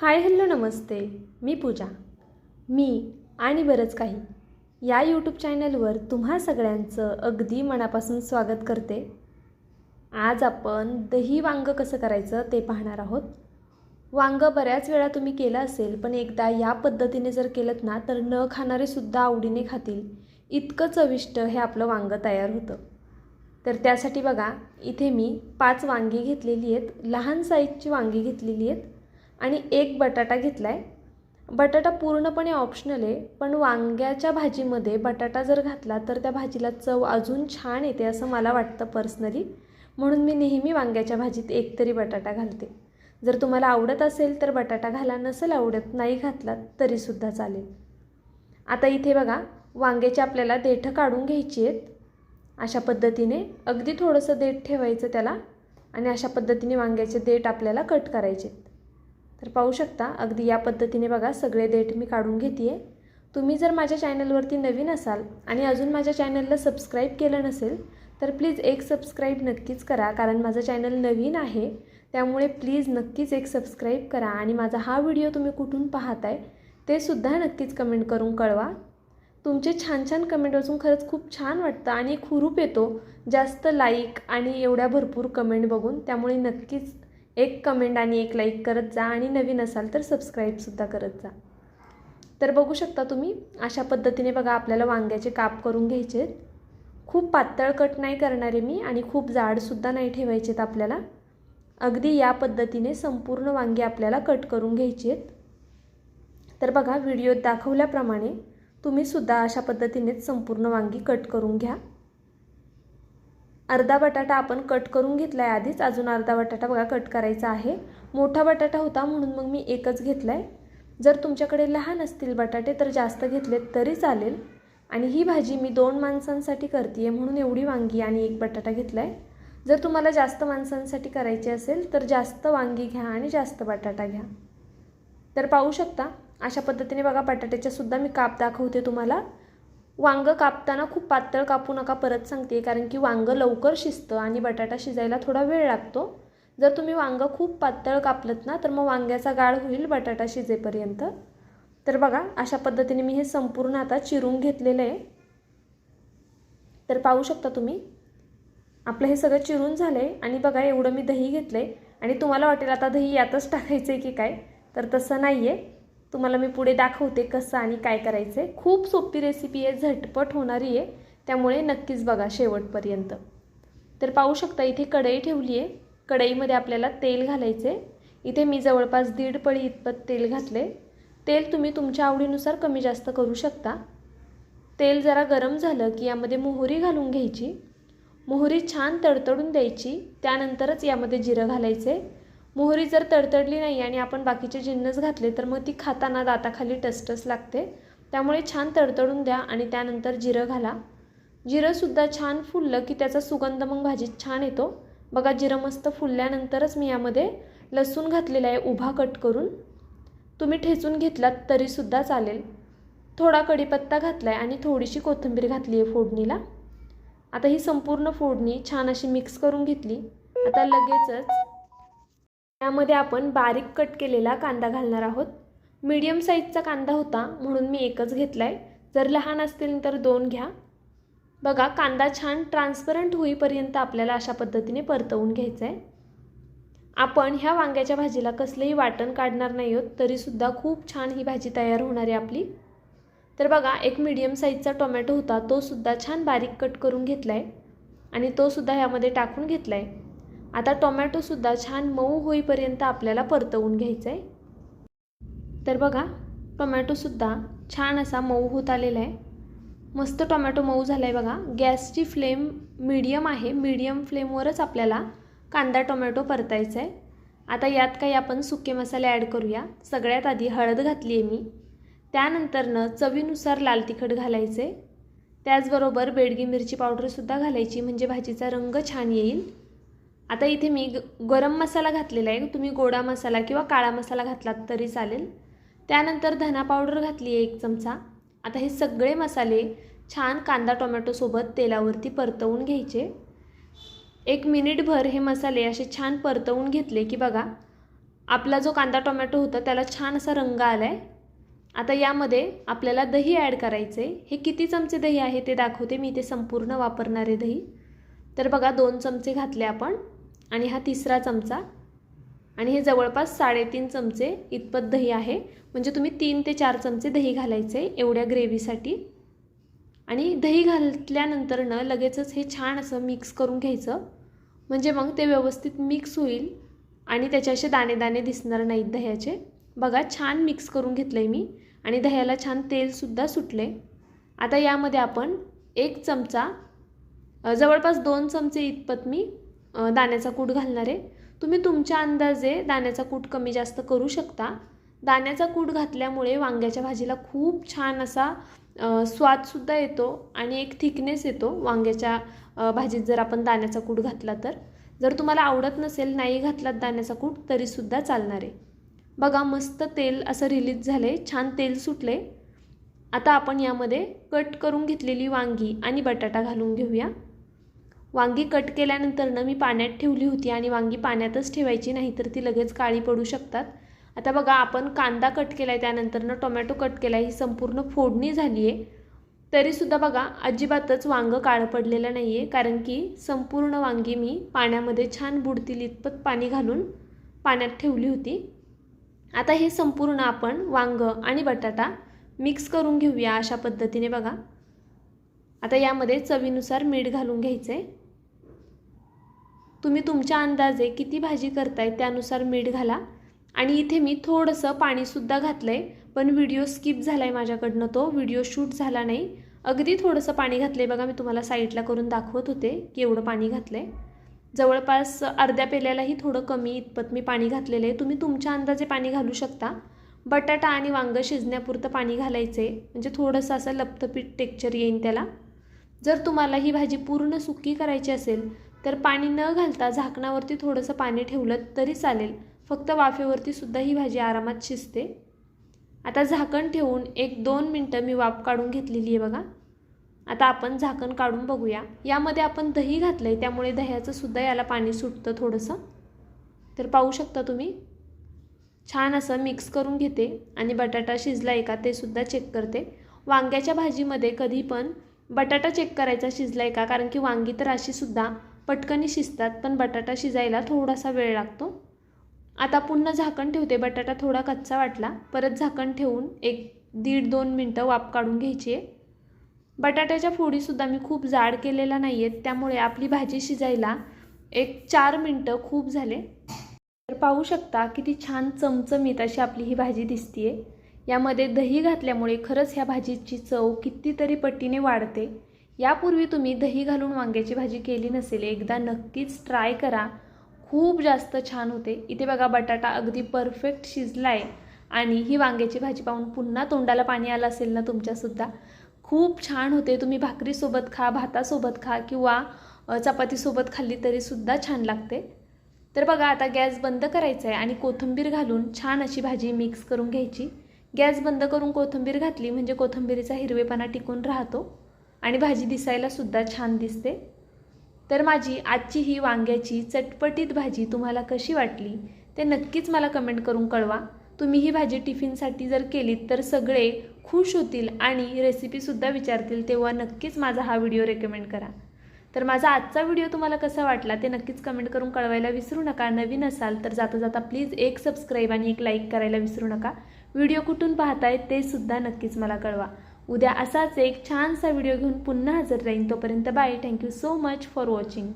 Hi hello नमस्ते मी पूजा. मी आणि बरंच काही. या यूट्यूब चॅनलवर तुम्हा सगळ्यांचं अगदी मनापासून स्वागत करते. आज आपण दही वांगं कसं करायचं ते पाहणार आहोत. वांगं बऱ्याच वेळा तुम्ही केलं असेल पण एकदा या पद्धतीने जर केलं ना तर न खाणारेसुद्धा आवडीने खातील. इतकं चविष्ट हे आपलं वांगं तयार होतं. तर त्यासाठी बघा इथे मी पाच वांगी घेतलेली आहेत लहान साईजची वांगी घेतलेली आहेत. आणि एक बटाटा घेतला आहे बटाटा पूर्णपणे ऑप्शनल आहे पण वांग्याच्या भाजीमध्ये बटाटा जर घातला तर त्या भाजीला चव अजून छान येते असं मला वाटतं पर्सनली म्हणून मी नेहमी वांग्याच्या भाजीत एक तरी बटाटा घालते. जर तुम्हाला आवडत असेल तर बटाटा घाला नसेल आवडत नाही घातला तरीसुद्धा चालेल. आता इथे बघा वांग्याची आपल्याला देठं काढून घ्यायची आहेत. अशा पद्धतीने अगदी थोडंसं देठ ठेवायचं त्याला आणि अशा पद्धतीने वांग्याचे देठ आपल्याला कट करायचे तर पाहू शकता अगदी या पद्धतीने बघा सगळे देठ मी काढून घेते आहे तुम्ही जर माझ्या चॅनलवरती नवीन असाल आणि अजून माझ्या चॅनलला सबस्क्राईब केलं नसेल तर प्लीज एक सबस्क्राईब नक्कीच करा कारण माझं चॅनल नवीन आहे. त्यामुळे प्लीज नक्कीच एक सबस्क्राईब करा आणि माझा हा व्हिडिओ तुम्ही कुठून पाहताय ते सुद्धा नक्कीच कमेंट करून कळवा. तुमचे छान छान कमेंट वाचून खरंच खूप छान वाटतं आणि एक हुरूप येतो जास्त लाईक आणि एवढ्या भरपूर कमेंट बघून त्यामुळे नक्कीच एक कमेंट आणि एक लाईक करत जा आणि नवीन असाल तर सबस्क्राईबसुद्धा करत जा. तर बघू शकता तुम्ही अशा पद्धतीने बघा आपल्याला वांग्याचे काप करून घ्यायचे आहेत. खूप पातळ कट नाही करणारे मी आणि खूप जाडसुद्धा नाही ठेवायचे आहेत आपल्याला. अगदी या पद्धतीने संपूर्ण वांगे आपल्याला कट करून घ्यायचे आहेत. तर बघा व्हिडिओत दाखवल्याप्रमाणे तुम्हीसुद्धा अशा पद्धतीनेच संपूर्ण वांगी कट करून घ्या. अर्धा बटाटा आपण कट करून घेतला आहे आधीच. अजून अर्धा बटाटा बघा कट करायचा आहे. मोठा बटाटा होता म्हणून मग मी एकच घेतला आहे जर तुमच्याकडे लहान असतील बटाटे तर जास्त घेतलेत तरी चालेल. आणि ही भाजी मी दोन माणसांसाठी करते आहे म्हणून एवढी वांगी आणि एक बटाटा घेतला आहे जर तुम्हाला जास्त माणसांसाठी करायची असेल तर जास्त वांगी घ्या आणि जास्त बटाटा घ्या. तर पाहू शकता अशा पद्धतीने बघा बटाट्याच्यासुद्धा मी काप दाखवते तुम्हाला. वांगं कापताना खूप पातळ कापू नका परत सांगते. कारण की वांगं लवकर शिजतं आणि बटाटा शिजायला थोडा वेळ लागतो. जर तुम्ही वांगं खूप पातळ कापलत ना तर मग वांग्याचा गाळ होईल बटाटा शिजेपर्यंत. तर बघा अशा पद्धतीने मी हे संपूर्ण आता चिरून घेतलेलं आहे. तर पाहू शकता तुम्ही आपलं हे सगळं चिरून झालं आहे आणि बघा एवढं मी दही घेतलं आहे आणि तुम्हाला वाटेल आता दही यातच टाकायचं आहे की काय तर तसं नाही आहे तुम्हाला मी पुढे दाखवते कसं आणि काय करायचं आहे खूप सोपी रेसिपी आहे झटपट होणारी आहे. त्यामुळे नक्कीच बघा शेवटपर्यंत. तर पाहू शकता इथे कढई ठेवली आहे. कढईमध्ये आपल्याला तेल घालायचे इथे मी जवळपास दीड पळी इतपत तेल घातले तेल तुम्ही तुमच्या आवडीनुसार कमी जास्त करू शकता. तेल जरा गरम झालं की यामध्ये मोहरी घालून घ्यायची. मोहरी छान तडतडून द्यायची. त्यानंतरच यामध्ये जिरं घालायचे मोहरी जर तडतडली नाही आणि आपण बाकीचे जिन्नस घातले तर मग ती खाताना दाताखाली टसटस लागते. त्यामुळे छान तडतडून द्या आणि त्यानंतर जिरं घाला. जिरंसुद्धा छान फुललं की त्याचा सुगंध मग भाजीत छान येतो. बघा जिरं मस्त फुलल्यानंतरच मी यामध्ये लसूण घातलेला आहे उभा कट करून. तुम्ही ठेचून घेतलात तरीसुद्धा चालेल. थोडा कढीपत्ता घातला आहे आणि थोडीशी कोथिंबीर घातली आहे फोडणीला. आता ही संपूर्ण फोडणी छान अशी मिक्स करून घेतली. आता लगेचच यामध्ये आपण बारीक कट केलेला कांदा घालणार आहोत. मीडियम साईजचा कांदा होता म्हणून मी एकच घेतला आहे जर लहान असतील तर दोन घ्या. बघा कांदा छान ट्रान्सपरंट होईपर्यंत आपल्याला अशा पद्धतीने परतवून घ्यायचं आहे आपण ह्या वांग्याच्या भाजीला कसलंही वाटण काढणार नाही आहोत तरीसुद्धा खूप छान ही भाजी तयार होणार आहे आपली. तर बघा एक मीडियम साईजचा टोमॅटो होता तोसुद्धा छान बारीक कट करून घेतला आहे आणि तोसुद्धा ह्यामध्ये टाकून घेतला आहे आता टोमॅटोसुद्धा छान मऊ होईपर्यंत आपल्याला परतवून घ्यायचं आहे तर बघा टोमॅटोसुद्धा छान असा मऊ होत आलेला आहे. मस्त टोमॅटो मऊ झाला आहे बघा. गॅसची फ्लेम मीडियम आहे. मीडियम फ्लेमवरच आपल्याला कांदा टोमॅटो परतायचा आहे आता यात काही आपण सुके मसाले ॲड करूया. सगळ्यात आधी हळद घातली आहे मी. त्यानंतरनं चवीनुसार लाल तिखट घालायचे त्याचबरोबर बेडगी मिरची पावडरसुद्धा घालायची. म्हणजे भाजीचा रंग छान येईल. आता इथे मी ग गरम मसाला घातलेला आहे. तुम्ही गोडा मसाला किंवा काळा मसाला घातलात तरी चालेल. त्यानंतर धना पावडर घातली आहे एक चमचा. आता हे सगळे मसाले छान कांदा टोमॅटोसोबत तेलावरती परतवून घ्यायचे. एक मिनिटभर हे मसाले असे छान परतवून घेतले की बघा आपला जो कांदा टोमॅटो होता त्याला छान असा रंग आला आहे आता यामध्ये आपल्याला दही ॲड करायचं आहे हे किती चमचे दही आहे ते दाखवते. मी ते संपूर्ण वापरणारे दही. तर बघा दोन चमचे घातले आपण. आणि हा तिसरा चमचा. आणि हे जवळपास साडेतीन चमचे इतपत दही आहे. म्हणजे तुम्ही तीन ते चार चमचे दही घालायचे एवढ्या ग्रेव्हीसाठी. आणि दही घातल्यानंतरनं लगेचच हे छान असं मिक्स करून घ्यायचं. म्हणजे मग ते व्यवस्थित मिक्स होईल आणि त्याचे असे दाणे दाणे दिसणार नाहीत दह्याचे. बघा छान मिक्स करून घेतलं आहे मी. आणि दह्याला छान तेलसुद्धा सुटले. आता यामध्ये आपण एक चमचा जवळपास दोन चमचे इतपत मी दाण्याचा कूट घालणार. आहे तुम्ही तुमच्या अंदाजे दाण्याचा कूट कमी जास्त करू शकता. दाण्याचा कूट घातल्यामुळे वांग्याच्या भाजीला खूप छान असा स्वादसुद्धा येतो आणि एक थिकनेस येतो वांग्याच्या भाजीत जर आपण दाण्याचा कूट घातला तर. जर तुम्हाला आवडत नसेल नाही घातलात दाण्याचा कूट तरीसुद्धा चालणार आहे. बघा मस्त तेल असं रिलीज झाले छान तेल सुटले आता आपण यामध्ये कट करून घेतलेली वांगी आणि बटाटा घालून घेऊया. वांगी कट केल्यानंतरनं मी पाण्यात ठेवली होती आणि वांगी पाण्यातच ठेवायची नाही तर ती लगेच काळी पडू शकतात. आता बघा आपण कांदा कट केला आहे त्यानंतरनं टोमॅटो कट केला आहे ही संपूर्ण फोडणी झाली आहे तरीसुद्धा बघा अजिबातच वांगं काळं पडलेलं नाही आहे कारण की संपूर्ण वांगी मी पाण्यामध्ये छान बुडतील इतपत पाणी घालून पाण्यात ठेवली होती. आता हे संपूर्ण आपण वांग आणि बटाटा मिक्स करून घेऊया अशा पद्धतीने बघा. आता यामध्ये चवीनुसार मीठ घालून घ्यायचं आहे तुम्ही तुमच्या अंदाजे किती भाजी करताय त्यानुसार मीठ घाला. आणि इथे मी थोडंसं पाणीसुद्धा घातलं आहे पण व्हिडिओ स्किप झाला आहे माझ्याकडनं तो. व्हिडिओ शूट झाला नाही. अगदी थोडंसं पाणी घातलं आहे बघा मी तुम्हाला साईडला करून दाखवत होते की एवढं पाणी घातलं आहे जवळपास अर्ध्या पेल्यालाही थोडं कमी इतपत मी पाणी घातलेलं आहे. तुम्ही तुमच्या अंदाजे पाणी घालू शकता. बटाटा आणि वांगं शिजण्यापुरतं पाणी घालायचं आहे म्हणजे थोडंसं असं लपतपीठ टेक्चर येईन त्याला. जर तुम्हाला ही भाजी पूर्ण सुकी करायची असेल तर पाणी न घालता झाकणावरती थोडंसं पाणी ठेवलं तरी चालेल. फक्त वाफेवरती सुद्धा ही भाजी आरामात शिजते. आता झाकण ठेवून एक दोन मिनटं मी वाफ काढून घेतलेली आहे बघा. आता आपण झाकण काढून बघूया. यामध्ये आपण दही घातलं आहे त्यामुळे दह्याचं सुद्धा याला पाणी सुटतं थोडंसं. तर पाहू शकता तुम्ही. छान असं मिक्स करून घेते आणि बटाटा शिजला आहे का ते सुद्धा चेक करते. वांग्याच्या भाजीमध्ये कधी पण बटाटा चेक करायचा शिजला आहे का? कारण की वांगी तर अशीसुद्धा पटकनी शिजतात पण बटाटा शिजायला थोडासा वेळ लागतो. आता पुन्हा झाकण ठेवते. बटाटा थोडा कच्चा वाटला. परत झाकण ठेवून एक दीड दोन मिनटं वाफ काढून घ्यायची आहे. बटाट्याच्या फोडीसुद्धा मी खूप जाड केलेल्या नाही आहेत त्यामुळे आपली भाजी शिजायला एक चार मिनटं खूप झाले. तर पाहू शकता किती छान चमचमीत अशी आपली ही भाजी दिसतीये. यामध्ये दही घातल्यामुळे खरंच ह्या भाजीची चव कितीतरी पटीने वाढते. यापूर्वी तुम्ही दही घालून वांग्याची भाजी केली नसेल एकदा नक्कीच ट्राय करा. खूप जास्त छान होते. इथे बघा बटाटा अगदी परफेक्ट शिजला आहे आणि ही वांग्याची भाजी पाहून पुन्हा तोंडाला पाणी आलं असेल ना तुमच्यासुद्धा. खूप छान होते. तुम्ही भाकरीसोबत खा भातासोबत खा किंवा चपातीसोबत खाल्ली तरीसुद्धा छान लागते. तर बघा आता गॅस बंद करायचा आहे आणि कोथिंबीर घालून छान अशी भाजी मिक्स करून घ्यायची. गॅस बंद करून कोथिंबीर घातली म्हणजे कोथिंबीरीचा हिरवेपणा टिकून राहतो आणि भाजी दिसायला सुद्धा छान दिसते. तर माझी आजची ही वांग्याची चटपटीत भाजी तुम्हाला कशी वाटली ते नक्कीच मला कमेंट करून कळवा. तुम्ही ही भाजी टिफिनसाठी जर केलीत तर सगळे खुश होतील आणि रेसिपीसुद्धा विचारतील तेव्हा नक्कीच माझा हा व्हिडिओ रेकमेंड करा. तर माझा आजचा व्हिडिओ तुम्हाला कसा वाटला ते नक्कीच कमेंट करून कळवायला विसरू नका. नवीन असाल तर जाता जाता प्लीज एक सबस्क्राईब आणि एक लाईक करायला विसरू नका. व्हिडिओ कुठून पाहताय ते सुद्धा नक्कीच मला कळवा. उद्या असाच एक छानसा व्हिडिओ घेऊन पुन्हा हजर राहीन तोपर्यंत bye. Thank you so much for watching